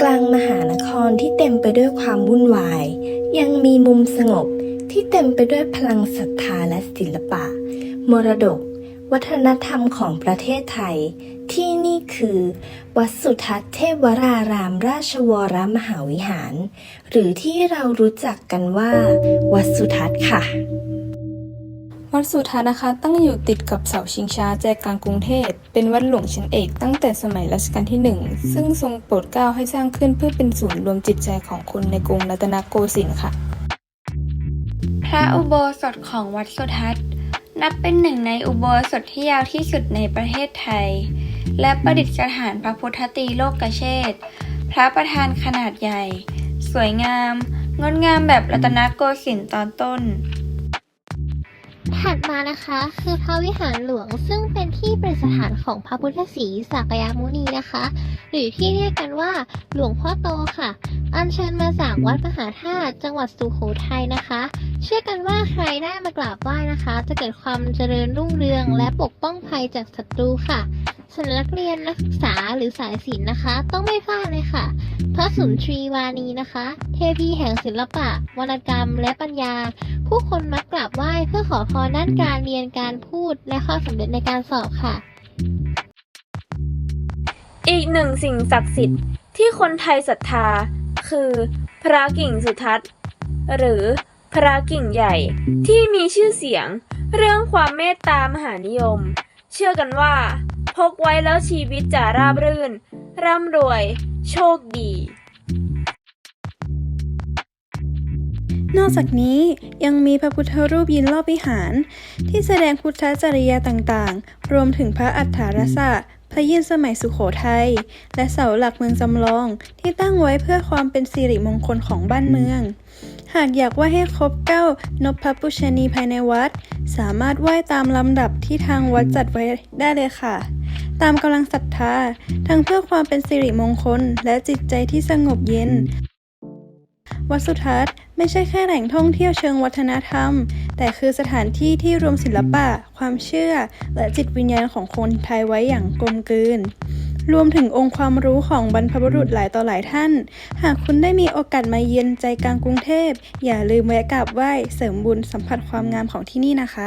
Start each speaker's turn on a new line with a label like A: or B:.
A: กลางมหานครที่เต็มไปด้วยความวุ่นวาย ยังมีมุมสงบที่เต็มไปด้วยพลังศรัทธาและศิลปะ มรดก วัฒนธรรมของประเทศไทย ที่นี่คือ วัดสุทัศน์เทวรารามราชวรมหาวิหาร หรือที่เรารู้จักกันว่า วัดสุทัศน์ค่ะ
B: วัดสุทัศน์นะคะ ตั้งอยู่ติดกับเสาชิงช้าใจกลางกรุงเทพ เป็นวัดหลวงชั้นเอกตั้งแต่สมัยรัชกาลที่หนึ่งซึ่งทรงโปรดเกล้าให้สร้างขึ้นเพื่อเป็นศูนย์รวมจิตใจของคนในกรุงรัตนโกสินทร์ค่ะ
C: พระอุโบสถของวัดสุทัศน์ นับเป็นหนึ่งในอุโบสถที่ยาวที่สุดในประเทศไทย และประดิษฐานพระพุทธตีโลกเชษพระประธานขนาดใหญ่ สวยงาม งดงามแบบรัตนโกสินทร์ตอนต้น
D: ถัดมานะคะคือพระวิหารหลวงซึ่งเป็นที่ประดิษฐานของพระพุทธศรีสักยมุนีนะคะ หรือที่เรียกกันว่าหลวงพ่อโตค่ะ อัญเชิญมาจากวัดมหาธาตุจังหวัดสุโขทัยนะคะ เชื่อกันว่าใครได้มากราบไหว้นะคะ จะเกิดความเจริญรุ่งเรืองและปกป้องภัยจากศัตรูค่ะส่วนนักเรียนนักศึกษาหรือสายศิลป์นะคะ ต้องไม่พลาดเลยค่ะ พระสุนทรีวานีนะคะ เทพีแห่งศิลปะวรรณกรรม และปัญญา ผู้คนมักกราบไหว้เพื่อขอพรด้านการเรียนการพูดและความสำเร็จในการสอบค่ะ
E: อีกหนึ่งสิ่งศักดิ์สิทธิ์ที่คนไทยศรัทธา คือ พระกิ่งสุทัศน์ หรือพระกิ่งใหญ่ที่มีชื่อเสียง เรื่องความเมตตามหานิยม เชื่อกันว่า พกไว้แล้วชีวิตจะราบรื่น ร่ำรวย โชคดี
F: นอกจากนี้ยังมีพระพุทธรูปยืนรอบวิหาร ที่แสดงพุทธจริยาต่างๆ รวมถึงพระอัฏฐารสะพระยินสมัยสุขโขทัยและเสาหลักเมืองจำลองที่ตั้งไว้เพื่อความเป็นสิริมงคลของบ้านเมือง หากอยากไหว้ให้ครบเก้านพปุชนีภายในวัด สามารถไหว้ตามลำดับที่ทางวัดจัดไว้ได้เลยค่ะ ตามกำลังศรัทธา ทั้งเพื่อความเป็นสิริมงคลและจิตใจที่สงบเย็น วัดสุทัศน์ไม่ใช่แค่แหล่งท่องเที่ยวเชิงวัฒนธรรม แต่คือสถานที่ที่รวมศิลปะ ความเชื่อ และจิตวิญญาณของคนไทยไว้อย่างกลมกลืนรวมถึงองค์ความรู้ของบรรพบุรุษหลายต่อหลายท่าน หากคุณได้มีโอกาสมาเยือนใจกลางกรุงเทพ อย่าลืมแวะกราบไหว้เสริมบุญสัมผัสความงามของที่นี่นะคะ